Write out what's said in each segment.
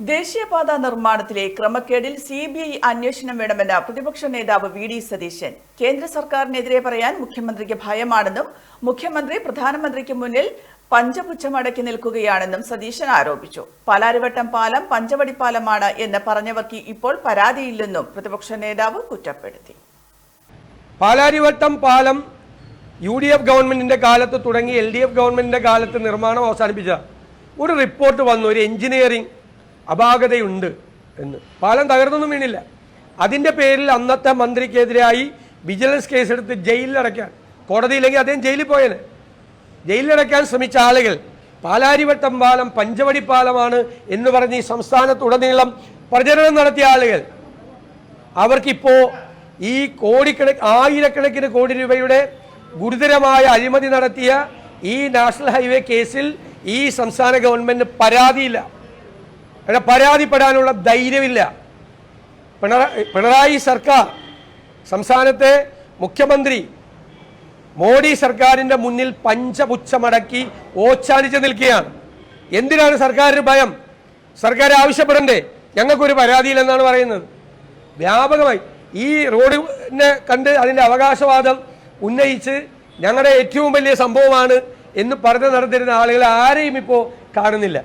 ദേശീയപാത നിർമ്മാണത്തിലെ ക്രമക്കേടിൽ C B I അന്വേഷണം വേണമെന്ന പ്രതിപക്ഷ നേതാവ് വി ഡി സതീശൻ. കേന്ദ്ര സർക്കാരിനെതിരെ പറയാൻ മുഖ്യമന്ത്രിക്ക് ഭയമാണെന്നും മുഖ്യമന്ത്രി പ്രധാനമന്ത്രിക്ക് മുന്നിൽ പഞ്ചപുച്ഛമടക്കി നിൽക്കുകയാണെന്നും സതീശൻ ആരോപിച്ചു. പാലാരിവട്ടം പാലം പഞ്ചവടി പാലമാണ് എന്ന് പറഞ്ഞവർക്ക് ഇപ്പോൾ പരാതിയില്ലെന്നും പ്രതിപക്ഷ നേതാവ് കുറ്റപ്പെടുത്തി. പാലാരിവട്ടം പാലം യു ഡി എഫ് ഗവൺമെന്റിന്റെ കാലത്ത് തുടങ്ങി എൽ ഡി എഫ് ഗവൺമെന്റിന്റെ കാലത്ത് നിർമ്മാണം അവസാനിപ്പിച്ച ഒരു റിപ്പോർട്ട് വന്നു. ഒരു എഞ്ചിനീയറിംഗ് അപാകതയുണ്ട് എന്ന്. പാലം തകർന്നൊന്നും വീണില്ല. അതിന്റെ പേരിൽ അന്നത്തെ മന്ത്രിക്കെതിരായി വിജിലൻസ് കേസെടുത്ത് ജയിലിലടയ്ക്കാൻ കോടതിയില്ലെങ്കിൽ അദ്ദേഹം ജയിലിൽ പോയേനെ. ജയിലിലടയ്ക്കാൻ ശ്രമിച്ച ആളുകൾ പാലാരിവട്ടം പാലം പഞ്ചവടി പാലമാണ് എന്ന് പറഞ്ഞ് ഈ സംസ്ഥാനത്തുടനീളം പ്രചരണം നടത്തിയ ആളുകൾ. അവർക്കിപ്പോ ഈ കോടിക്കണക്ക് ആയിരക്കണക്കിന് കോടി രൂപയുടെ ഗുരുതരമായ അഴിമതി നടത്തിയ ഈ നാഷണൽ ഹൈവേ കേസിൽ ഈ സംസ്ഥാന ഗവൺമെന്റിന് പരാതിയില്ല. അവിടെ പരാതിപ്പെടാനുള്ള ധൈര്യമില്ല. പിണറായി പിണറായി സർക്കാർ സംസ്ഥാനത്തെ മുഖ്യമന്ത്രി മോഡി സർക്കാരിന്റെ മുന്നിൽ പഞ്ചപുച്ഛമടക്കി ഓച്ചാനിച്ച് നിൽക്കുകയാണ്. എന്തിനാണ് സർക്കാരിന് ഭയം? സർക്കാർ ആവശ്യപ്പെടണ്ടേ? ഞങ്ങൾക്കൊരു പരാതിയില്ലെന്നാണ് പറയുന്നത്. വ്യാപകമായി ഈ റോഡിനെ കണ്ട് അതിന്റെ അവകാശവാദം ഉന്നയിച്ച് ഞങ്ങളുടെ ഏറ്റവും വലിയ സംഭവമാണ് എന്ന് പറഞ്ഞു നടത്തിരുന്ന ആളുകൾ ആരെയും ഇപ്പോൾ കാണുന്നില്ല.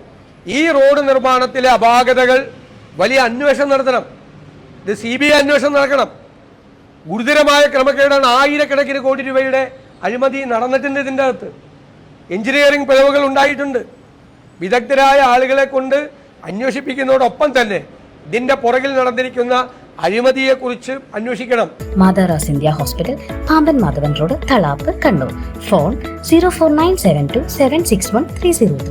ഈ റോഡ് നിർമ്മാണത്തിലെ അപാകതകൾ വലിയ അന്വേഷണം നടത്തണം. ഇത് സി ബി ഐ അന്വേഷണം നടക്കണം. ഗുരുതരമായ ക്രമക്കേടാണ് ആയിരക്കണക്കിന് കോടി രൂപയുടെ അഴിമതി നടന്നിട്ടുണ്ട് ഇതിന്റെ അകത്ത്. എഞ്ചിനീയറിംഗ് പിഴവുകൾ ഉണ്ടായിട്ടുണ്ട്. വിദഗ്ധരായ ആളുകളെ കൊണ്ട് അന്വേഷിപ്പിക്കുന്നതോടൊപ്പം തന്നെ ഇതിന്റെ പുറകിൽ നടന്നിരിക്കുന്ന അഴിമതിയെക്കുറിച്ച് അന്വേഷിക്കണം. മാതാറാസ് India hospital Pamban Madhavan road Thalap Kannur. Phone zero four nine seven two seven six one three zero